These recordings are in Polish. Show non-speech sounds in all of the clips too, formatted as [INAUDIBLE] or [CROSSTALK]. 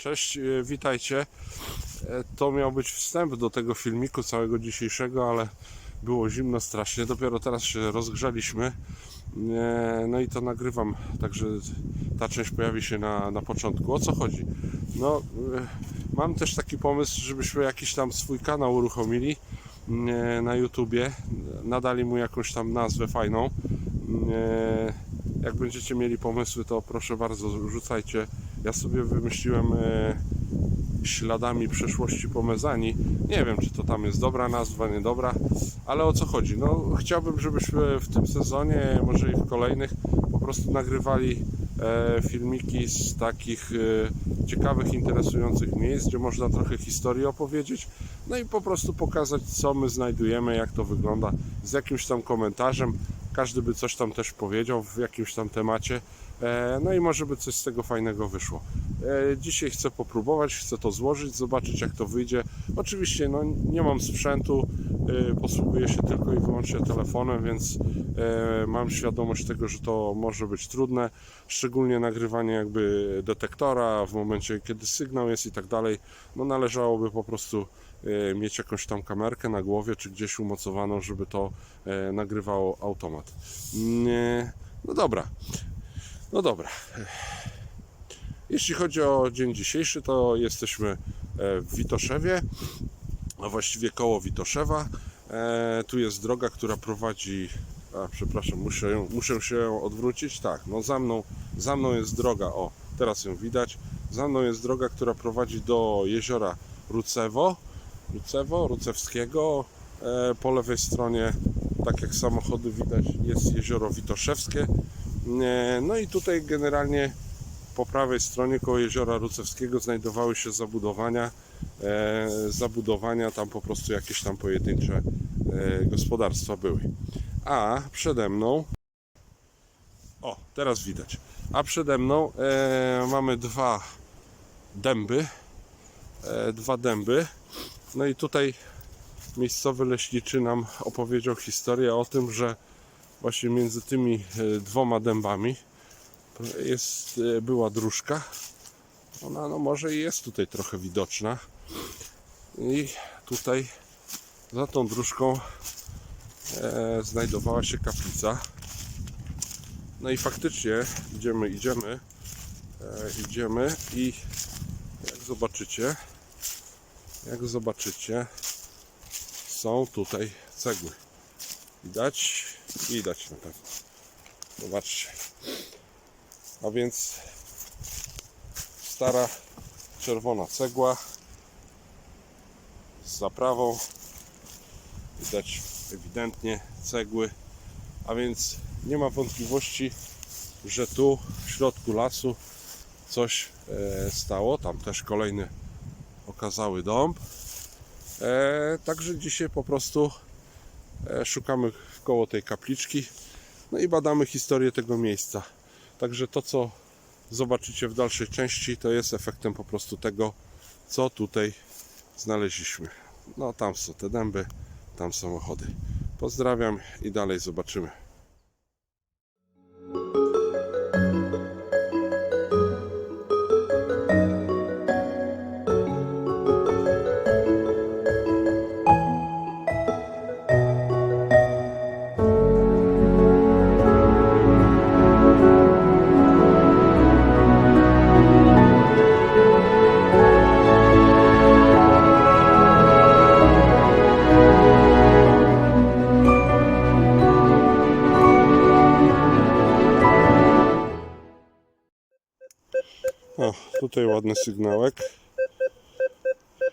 cześć, e, witajcie. E, To miał być wstęp do tego filmiku całego dzisiejszego, ale było zimno strasznie. Dopiero teraz się rozgrzaliśmy. E, No i to nagrywam, także ta część pojawi się na, na początku. O co chodzi? No, mam też taki pomysł, żebyśmy jakiś tam swój kanał uruchomili na YouTubie. Nadali mu jakąś tam nazwę fajną. Jak będziecie mieli pomysły, to proszę bardzo rzucajcie. Ja sobie wymyśliłem e, śladami przeszłości Pomezani. Nie wiem, czy to tam jest dobra nazwa, niedobra, ale o co chodzi? No, chciałbym, żebyśmy w tym sezonie, może i w kolejnych, po prostu nagrywali e, filmiki z takich e, ciekawych, interesujących miejsc, gdzie można trochę historii opowiedzieć, no i po prostu pokazać, co my znajdujemy, jak to wygląda, z jakimś tam komentarzem. Każdy by coś tam też powiedział w jakimś tam temacie. E, No i może by coś z tego fajnego wyszło. E, Dzisiaj chcę popróbować, chcę to złożyć, zobaczyć jak to wyjdzie. Oczywiście no, nie mam sprzętu, e, posługuję się tylko i wyłącznie telefonem, więc mam świadomość tego, że to może być trudne, szczególnie nagrywanie jakby detektora w momencie, kiedy sygnał jest i tak dalej. No należałoby po prostu mieć jakąś tam kamerkę na głowie, czy gdzieś umocowaną, żeby to nagrywało automat. Nie, No dobra. No dobra. Jeśli chodzi o dzień dzisiejszy, to jesteśmy e, w Witoszewie, a właściwie koło Witoszewa. E, Tu jest droga, która prowadzi. A, przepraszam, muszę, muszę się odwrócić. Tak, no za mną, za mną jest droga. O, teraz ją widać. Za mną jest droga, która prowadzi do jeziora Rucewo. Rucewo, Rucewskiego. E, Po lewej stronie, tak jak samochody widać, jest jezioro Witoszewskie. E, No i tutaj generalnie po prawej stronie koło jeziora Rucewskiego znajdowały się zabudowania. E, zabudowania tam po prostu jakieś tam pojedyncze e, gospodarstwa były. A przede mną o, teraz widać. A przede mną e, mamy dwa dęby. E, dwa dęby. No i tutaj miejscowy leśniczy nam opowiedział historię o tym, że właśnie między tymi e, dwoma dębami jest, e, była dróżka. Ona no może jest tutaj trochę widoczna. I tutaj za tą dróżką e, znajdowała się kaplica. No i faktycznie idziemy, idziemy, e, idziemy i jak zobaczycie, jak zobaczycie, są tutaj cegły. Widać? Widać na pewno. Zobaczcie. A więc stara czerwona cegła z zaprawą. Widać ewidentnie cegły. A więc nie ma wątpliwości, że tu w środku lasu coś e, stało. Tam też kolejny okazały dąb. E, także dzisiaj po prostu e, szukamy koło tej kapliczki. No i badamy historię tego miejsca. Także to, co zobaczycie w dalszej części, to jest efektem po prostu tego, co tutaj znaleźliśmy. No, tam są te dęby, tam samochody. Pozdrawiam i dalej zobaczymy. Ładny sygnałek.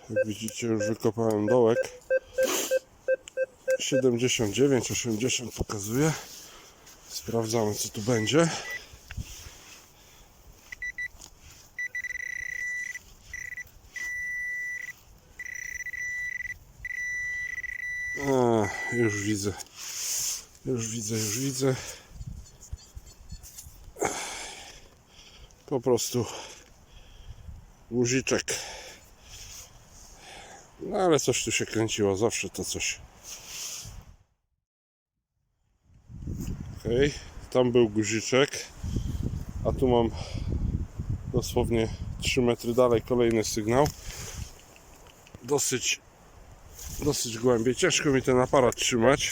Jak widzicie, już wykopałem dołek. 79, 80 pokazuje. Sprawdzamy, co tu będzie. A, już widzę. Już widzę, już widzę. Po prostu guziczek. No ale coś tu się kręciło, zawsze to coś. Okej, tam był guziczek, a tu mam dosłownie 3 metry dalej kolejny sygnał. Dosyć, dosyć głębiej. Ciężko mi ten aparat trzymać.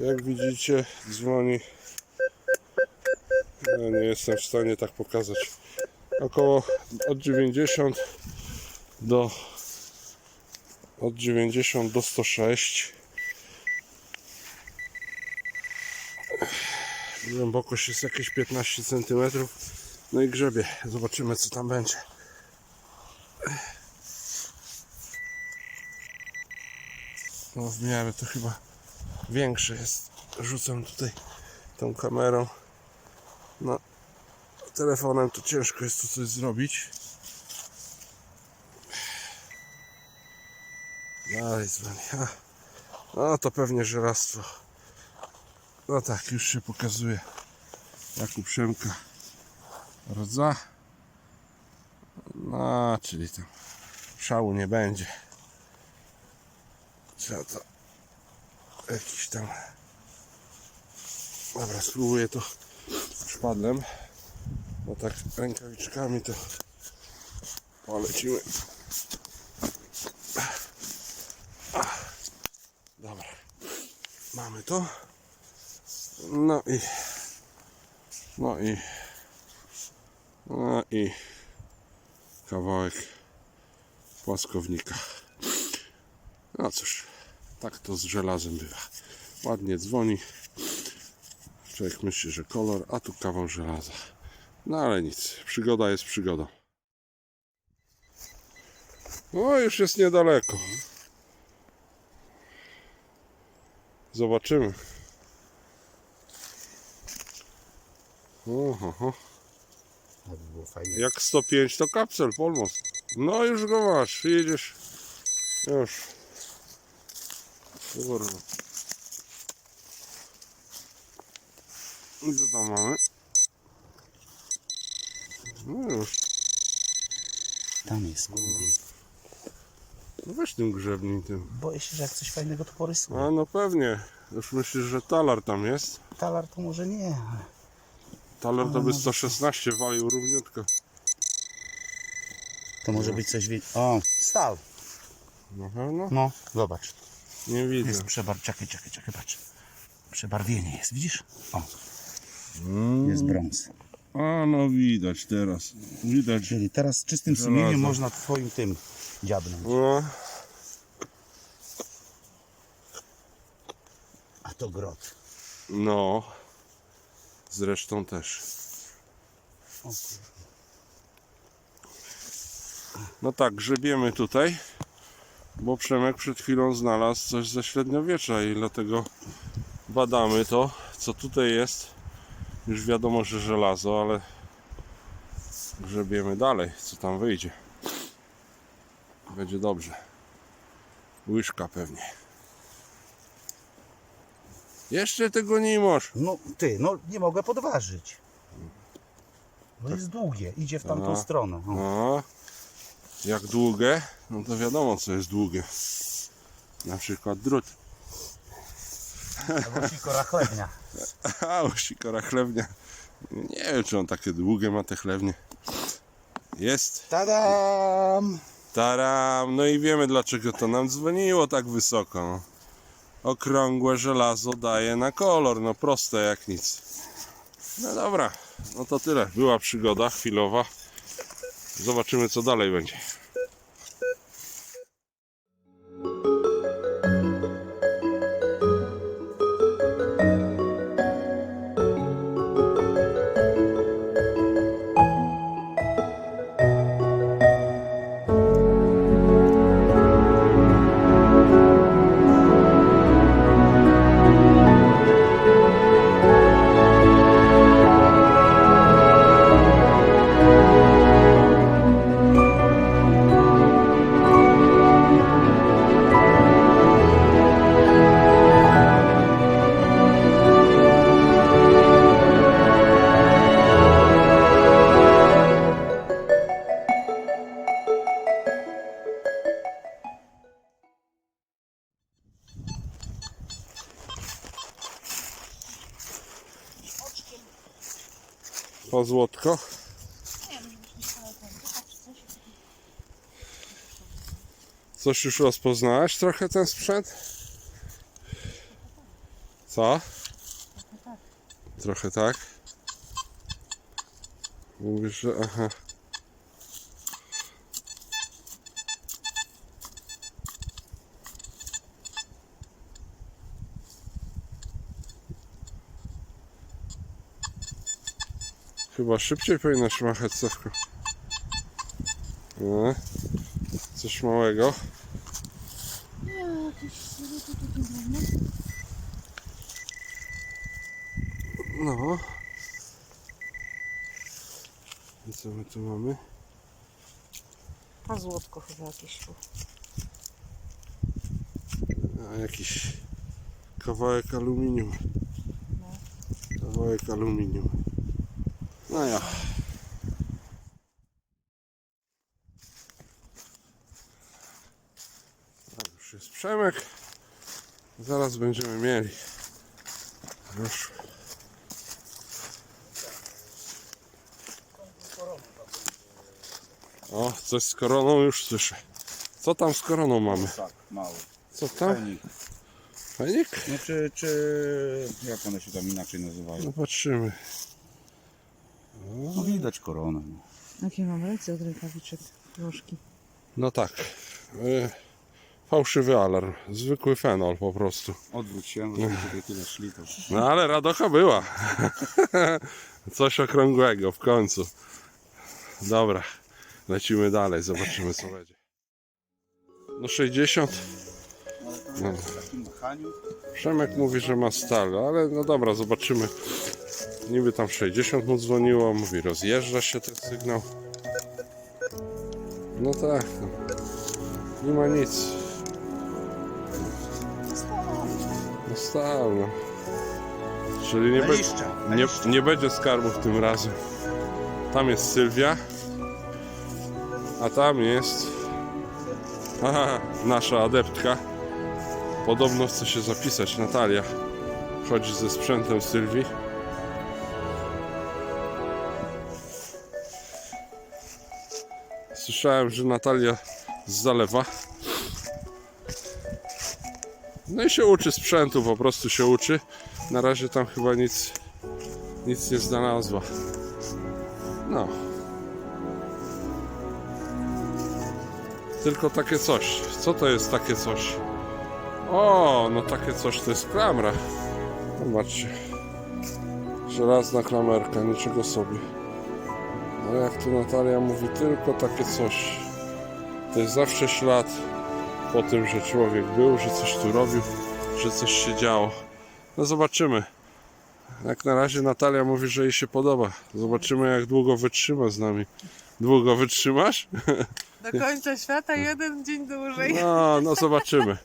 Jak widzicie, dzwoni. Nie jestem w stanie tak pokazać. Około od 90 do od 90 do 106. Głębokość jest jakieś 15 cm. No i grzebie. Zobaczymy co tam będzie. No w miarę to chyba większe jest. Rzucam tutaj tą kamerą. No telefonem to ciężko jest tu coś zrobić. Dalej dzwoni. A, No to pewnie żelastwo. No tak, już się pokazuje. Jakub Przemka rdza. No, czyli tam szału nie będzie. Trzeba to jakiś tam. Dobra, spróbuję to szpadlem. Bo tak rękawiczkami to polecimy. Dobra. Mamy to. No i no i no i kawałek płaskownika. No cóż, tak to z żelazem bywa. Ładnie dzwoni. Człowiek myśli, że kolor, a tu kawał żelaza. No ale nic, przygoda jest przygodą. No już jest niedaleko. Zobaczymy. Oho, jak 105 to kapsel, Polmos. No już go masz, jedziesz. Już. Kurwa. I co tam mamy? No już. Tam jest głębiej. No weź tym grzebnim tym. Boję się, że jak coś fajnego to porysuję. A no pewnie. Już myślisz, że talar tam jest? Talar to może nie, ale Talar to by może 116 walił równiutko. to może być coś. O, stal. Na pewno? No, zobacz. Nie widzę. Jest przebar... Czekaj, czekaj, czekaj, patrz. Przebarwienie jest, widzisz? O. jest brąz. A no widać teraz. Widać. Czyli teraz z czystym Żelazo. sumieniem można twoim tym dziabnąć. No, A to grot. no. Zresztą też. O, No tak, grzebiemy tutaj, bo Przemek przed chwilą znalazł coś ze średniowiecza i dlatego badamy to, co tutaj jest. Już wiadomo, że żelazo, ale grzebiemy dalej, co tam wyjdzie. Będzie dobrze. Łyżka pewnie. Jeszcze tego nie masz. No ty, no nie mogę podważyć. Bo jest długie, idzie w tamtą No. stronę. O. No, jak długie, no to wiadomo co jest długie. Na przykład drut. Albo sikora chlebnia. A, sikora chlewnia. Nie wiem, czy on takie długie ma te chlewnie. Jest. Tadam! Taram. No i wiemy dlaczego to nam dzwoniło tak wysoko. No. Okrągłe żelazo daje na kolor. No proste jak nic. No dobra. No to tyle. Była przygoda chwilowa. Zobaczymy co dalej będzie. Złotko. Coś już rozpoznałaś trochę ten sprzęt? Co? Trochę tak. Mówisz, że aha. Chyba szybciej powinnaś machać cewką. No. Coś małego. No. I co my tu mamy? A złotko chyba jakieś tu. A, jakiś kawałek aluminium. Kawałek aluminium. No ja. Tak, już jest Przemek. Zaraz będziemy mieli. Już. O, coś z koroną już słyszę. Co tam z koroną mamy? Tak, mały. Co tam? Fajnik. No czy, czy jak one się tam inaczej nazywają? No patrzymy. No widać koronę. no. Jakie mam ręce od rękawiczek. No tak. Y, Fałszywy alarm. Zwykły fenol po prostu. Odwróć się, żeby tutaj tyle szli to. No ale radocha była. [LAUGHS] Coś okrągłego w końcu. Dobra. Lecimy dalej. Zobaczymy co będzie. No 60. Machaniu. Przemek mówi, że ma stale, ale no dobra, zobaczymy. Niby tam 60 mu dzwoniło, mówi rozjeżdża się ten sygnał. No tak, no. nie ma nic. No stal, no. Czyli nie, be, nie, nie będzie skarbów tym razem. Tam jest Sylwia, a tam jest aha, nasza adeptka. Podobno chce się zapisać Natalia. Chodzi ze sprzętem Sylwii. Słyszałem, że Natalia zalewa. No i się uczy sprzętu, po prostu się uczy. Na razie tam chyba nic, nic nie znalazła. No. Tylko takie coś. Co to jest takie coś? O, no takie coś to jest klamra. Zobaczcie. Żelazna klamerka, niczego sobie. Ale jak tu Natalia mówi, tylko takie coś. To jest zawsze ślad po tym, że człowiek był, że coś tu robił, że coś się działo. No zobaczymy. Jak na razie Natalia mówi, że jej się podoba. Zobaczymy jak długo wytrzyma z nami. Długo wytrzymasz? [LAUGHS] Do końca świata jeden dzień dłużej. No, no zobaczymy.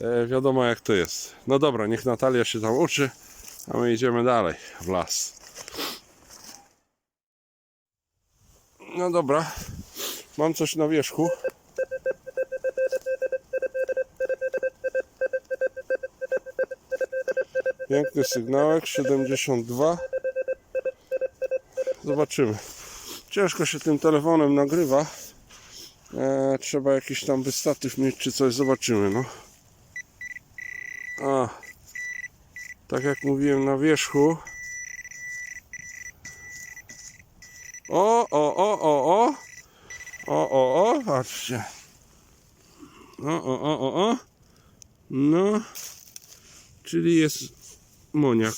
E, wiadomo jak to jest. No dobra, niech Natalia się tam uczy, a my idziemy dalej w las. No dobra, mam coś na wierzchu. Piękny sygnałek, 72. Zobaczymy. Ciężko się tym telefonem nagrywa. E, trzeba jakiś tam wystatyw mieć czy coś, zobaczymy, no. A, tak jak mówiłem na wierzchu. O, o, o, o, o. O, o, o, patrzcie. O, o, o, o, o. No, czyli jest moniak.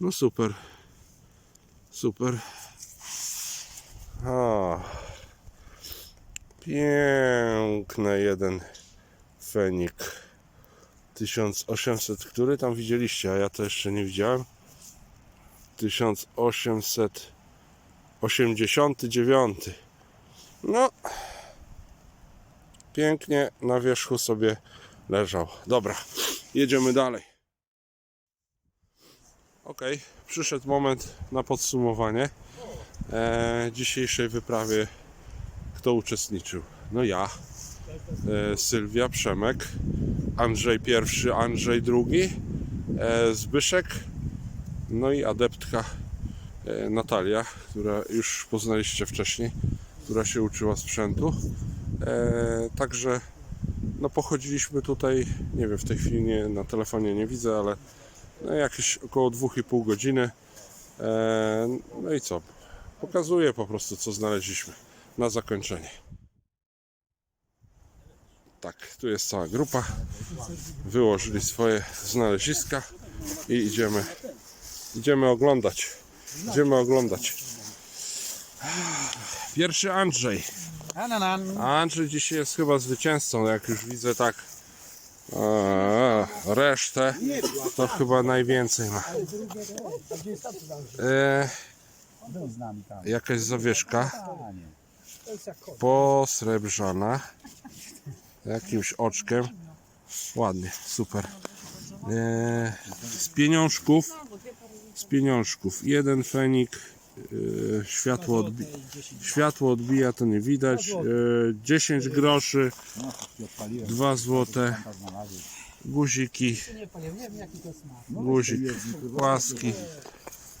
No super. Super. A. Piękny jeden fenik. 1800, który tam widzieliście, a ja to jeszcze nie widziałem. 1889. No, pięknie na wierzchu sobie leżał. Dobra, jedziemy dalej. Ok, przyszedł moment na podsumowanie e, dzisiejszej wyprawy kto uczestniczył? No ja, e, Sylwia, Przemek, Andrzej pierwszy, Andrzej drugi, e, Zbyszek, no i adeptka e, Natalia, która już poznaliście wcześniej, która się uczyła sprzętu. Także no pochodziliśmy tutaj, nie wiem, w tej chwili nie, na telefonie nie widzę, ale no jakieś około 2,5 godziny. No i co? Pokazuję po prostu, co znaleźliśmy na zakończenie. Tak, tu jest cała grupa. Wyłożyli swoje znaleziska i idziemy, idziemy oglądać. Idziemy oglądać. Pierwszy Andrzej. A Andrzej dzisiaj jest chyba zwycięzcą, jak już widzę tak. A, resztę to chyba najwięcej ma. E, tam. jakaś zawieszka. Posrebrzana jakimś oczkiem. Ładnie, super. E, z pieniążków. Z pieniążków. Jeden fenik e, światło, odbi światło odbija to nie widać. E, 10 groszy. No, się odpaliłem. 2 złote. Guziki. Guzik. Łaski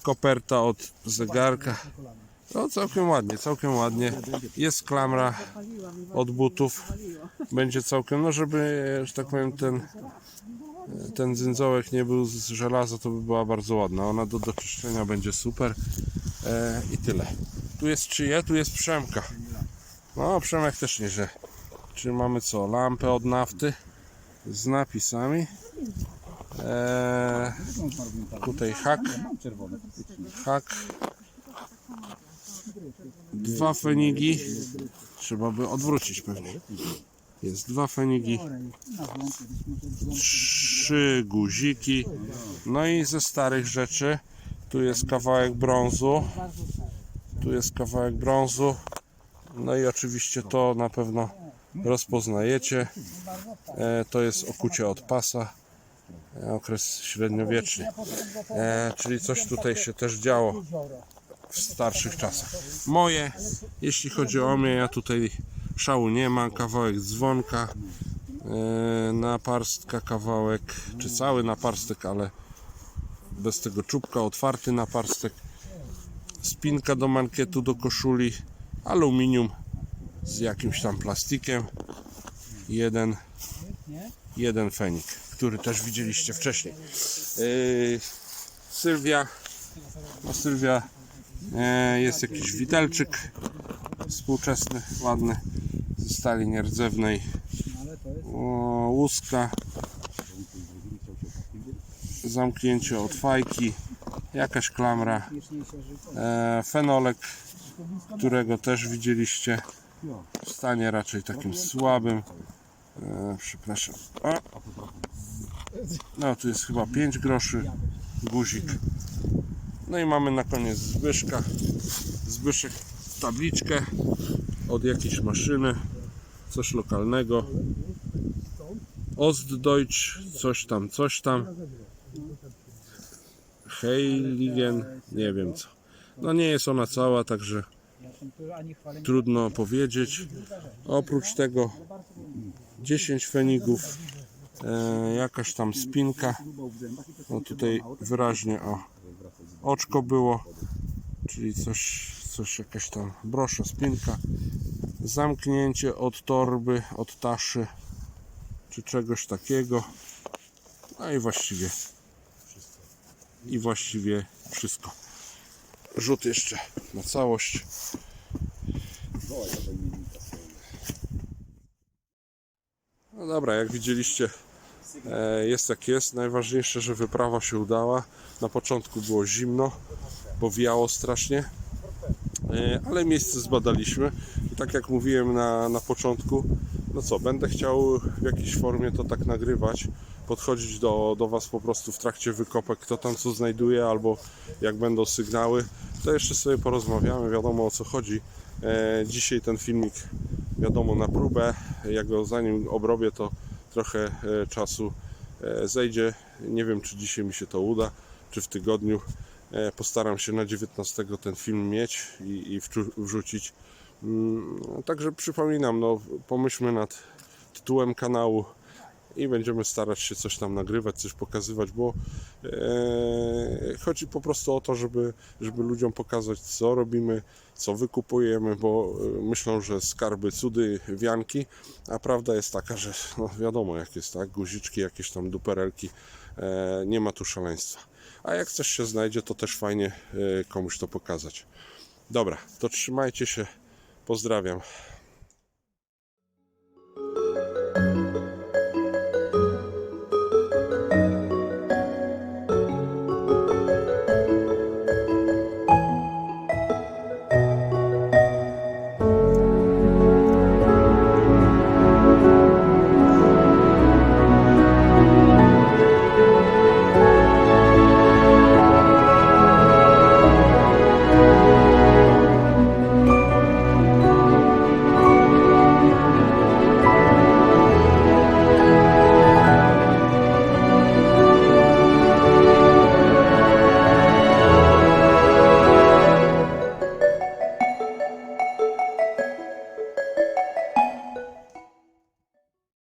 koperta od zegarka no całkiem ładnie, całkiem ładnie jest klamra od butów będzie całkiem, no żeby, że tak powiem, ten ten dzynzołek nie był z żelaza, to by była bardzo ładna. Ona do doczyszczenia będzie super. E, I tyle. Tu jest czyje? Tu jest Przemka. No, Przemek też nieźle. Czy mamy co? Lampę od nafty z napisami. E, tutaj hak. Hak. Dwa fenigi. Trzeba by odwrócić pewnie. Jest dwa fenigi. Trzy guziki. No i ze starych rzeczy. Tu jest kawałek brązu. Tu jest kawałek brązu. No i oczywiście to na pewno rozpoznajecie. E, to jest okucie od pasa. E, okres średniowieczny. E, czyli coś tutaj się też działo w starszych czasach. Moje, jeśli chodzi o mnie, ja tutaj szału nie mam. Kawałek dzwonka, e, naparstka kawałek, czy cały naparstek, ale bez tego czubka, otwarty naparstek. Spinka do mankietu, do koszuli, aluminium z jakimś tam plastikiem. Jeden, jeden fenik, który też widzieliście wcześniej. Yy, Sylwia, no Sylwia jest jakiś widelczyk współczesny, ładny, ze stali nierdzewnej, łuska, zamknięcie od fajki, jakaś klamra, e, fenolek, którego też widzieliście w stanie raczej takim słabym. E, przepraszam. No tu jest chyba 5 groszy guzik. No i mamy na koniec Zbyszka. Zbyszek tabliczkę od jakiejś maszyny, coś lokalnego. Ostdeutsch, coś tam, coś tam. Heiligen, nie wiem co. No nie jest ona cała, także trudno powiedzieć. Oprócz tego 10 fenigów, e, jakaś tam spinka. No tutaj wyraźnie o oczko było, czyli coś, coś jakaś tam brosza, spinka. Zamknięcie od torby, od taszy, czy czegoś takiego. No i właściwie i właściwie wszystko. Rzut jeszcze na całość. No dobra, jak widzieliście, jest jak jest. Najważniejsze, że wyprawa się udała. Na początku było zimno, bo wiało strasznie, e, ale miejsce zbadaliśmy. I tak jak mówiłem na, na początku, no co, będę chciał w jakiejś formie to tak nagrywać, podchodzić do, do Was po prostu w trakcie wykopek, kto tam co znajduje, albo jak będą sygnały, to jeszcze sobie porozmawiamy, wiadomo o co chodzi. E, dzisiaj ten filmik, wiadomo, na próbę, jak go zanim obrobię, to trochę e, czasu e, zejdzie. Nie wiem, czy dzisiaj mi się to uda, czy w tygodniu. E, Postaram się na 19 ten film mieć i, i wrzucić. Mm, Także przypominam, no, pomyślmy nad tytułem kanału i będziemy starać się coś tam nagrywać, coś pokazywać, bo e, chodzi po prostu o to, żeby, żeby ludziom pokazać, co robimy, co wykupujemy, bo e, myślą, że skarby, cudy, wianki, a prawda jest taka, że no wiadomo jak jest, tak? Guziczki, jakieś tam duperelki, e, nie ma tu szaleństwa. A jak coś się znajdzie, to też fajnie e, komuś to pokazać. Dobra, to trzymajcie się. Pozdrawiam.